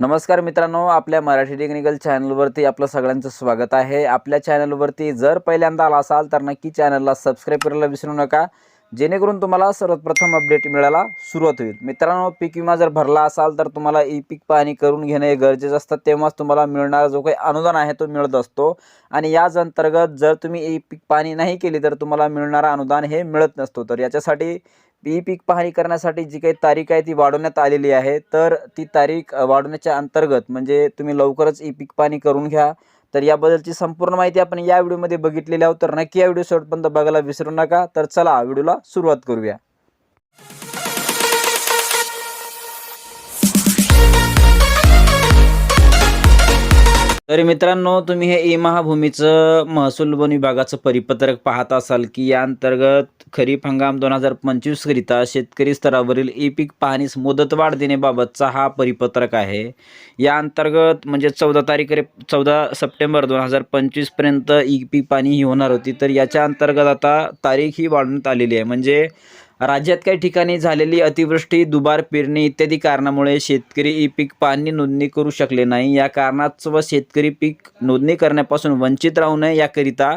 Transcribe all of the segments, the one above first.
नमस्कार मित्रांनो आपल्या मराठी टेक्निकल चॅनलवरती आपलं सगळ्यांचं स्वागत आहे. आपल्या चॅनलवरती जर पहिल्यांदा आला असाल तर नक्की चॅनलला सबस्क्राईब करायला विसरू नका जेणेकरून तुम्हाला सर्वप्रथम अपडेट मिळायला सुरुवात होईल. मित्रांनो पीक विमा जर भरला असाल तर तुम्हाला ई पीक पाहणी करून घेणे हे गरजेचं असतं. तेव्हाच तुम्हाला मिळणारा जो काही अनुदान आहे तो मिळत असतो. आणि याच अंतर्गत जर तुम्ही ई पीक पाहणी नाही केली तर तुम्हाला मिळणारा अनुदान हे मिळत नसतो. तर याच्यासाठी ई पीक पाहणी करण्यासाठी जी काही तारीख आहे ती वाढवण्यात आलेली आहे. तर ती तारीख वाढवण्याच्या अंतर्गत म्हणजे तुम्ही लवकरच ई पीक पाहणी करून घ्या. तर याबद्दलची संपूर्ण माहिती आपण या व्हिडिओमध्ये बघितलेली आहोत. तर नक्की या व्हिडिओ शेवटपर्यंत बघायला विसरू नका. तर चला व्हिडिओला सुरुवात करूया. तरी मित्रांनो तुम्ही हे ई महाभूमीचं महसूल वन विभागाचं परिपत्रक पाहत असाल की या अंतर्गत खरीप हंगाम दोन हजार पंचवीसकरिता शेतकरी स्तरावरील ई पीक पाहणीस मुदतवाढ देण्याबाबतचा हा परिपत्रक आहे. या अंतर्गत म्हणजे चौदा तारीख चौदा सप्टेंबर दोन हजार पंचवीसपर्यंत ई पीक पाणी ही होणार होती. तर याच्या अंतर्गत आता तारीख ही वाढवण्यात आलेली आहे. म्हणजे राज्यात काही ठिकाणी झालेली अतिवृष्टी दुबार पेरणी इत्यादी कारणामुळे शेतकरी ई पीक पाणी नोंदणी करू शकले नाही. या कारणात व शेतकरी पीक नोंदणी करण्यापासून वंचित राहू नये याकरिता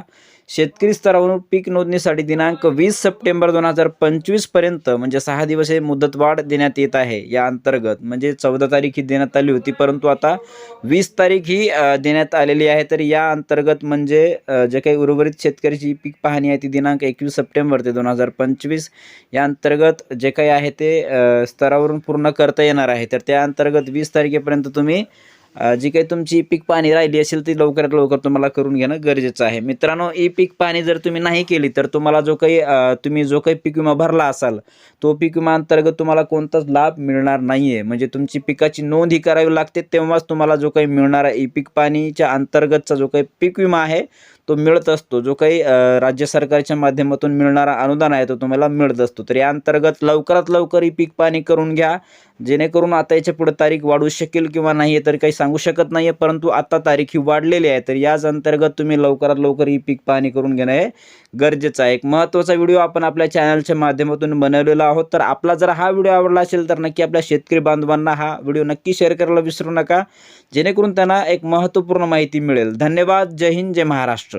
शेतकरी स्तरावरून पीक नोंदणीसाठी दिनांक वीस सप्टेंबर दोन हजार पंचवीसपर्यंत म्हणजे सहा दिवस हे मुदतवाढ देण्यात येत आहे. या अंतर्गत म्हणजे चौदा तारीख ही देण्यात आली होती परंतु आता वीस तारीख ही देण्यात आलेली आहे. तर या अंतर्गत म्हणजे जे काही उर्वरित शेतकऱ्याची पीक पाहणी आहे ती दिनांक एकवीस सप्टेंबर ते दोन हजार पंचवीस. या अंतर्गत जे काही आहे ते स्तरावरून पूर्ण करता येणार आहे. तर त्या अंतर्गत वीस तारखेपर्यंत तुम्ही जी काही तुमची पीक पाणी राहिली असेल ती लवकरात लवकर तुम्हाला करून घेणं गरजेचं आहे. मित्रांनो ई पीक पाणी जर तुम्ही नाही केली तर तुम्हाला जो काही तुम्ही जो काही पीक विमा भरला असाल तो पीक विमा अंतर्गत तुम्हाला कोणताच लाभ मिळणार नाही आहे म्हणजे तुमची पिकाची नोंद ही करावी लागते तेव्हाच तुम्हाला जो काही मिळणारा ई पीक पाणीच्या अंतर्गतचा जो काही पीक विमा आहे तो मिळत असतो. जो काही राज्य सरकारच्या माध्यमातून मिळणारा अनुदान आहे तो तुम्हाला मिळत असतो. तर या अंतर्गत लवकरात लवकर ही पीक पाणी करून घ्या. जेणेकरून आता याच्यापुढे तारीख वाढू शकेल किंवा नाही आहे तर काही सांगू शकत नाही आहे परंतु आता तारीख ही वाढलेली आहे. तर याच अंतर्गत तुम्ही लवकरात लवकर ही पीक पाणी करून घेणं हे गरजेचं आहे. एक महत्त्वाचा व्हिडिओ आपण आपल्या चॅनलच्या माध्यमातून बनवलेला आहोत. तर आपला जर हा व्हिडिओ आवडला असेल तर नक्की आपल्या शेतकरी बांधवांना हा व्हिडिओ नक्की शेअर करायला विसरू नका. जेणेकरून त्यांना एक महत्त्वपूर्ण माहिती मिळेल. धन्यवाद. जय हिंद. जय महाराष्ट्र.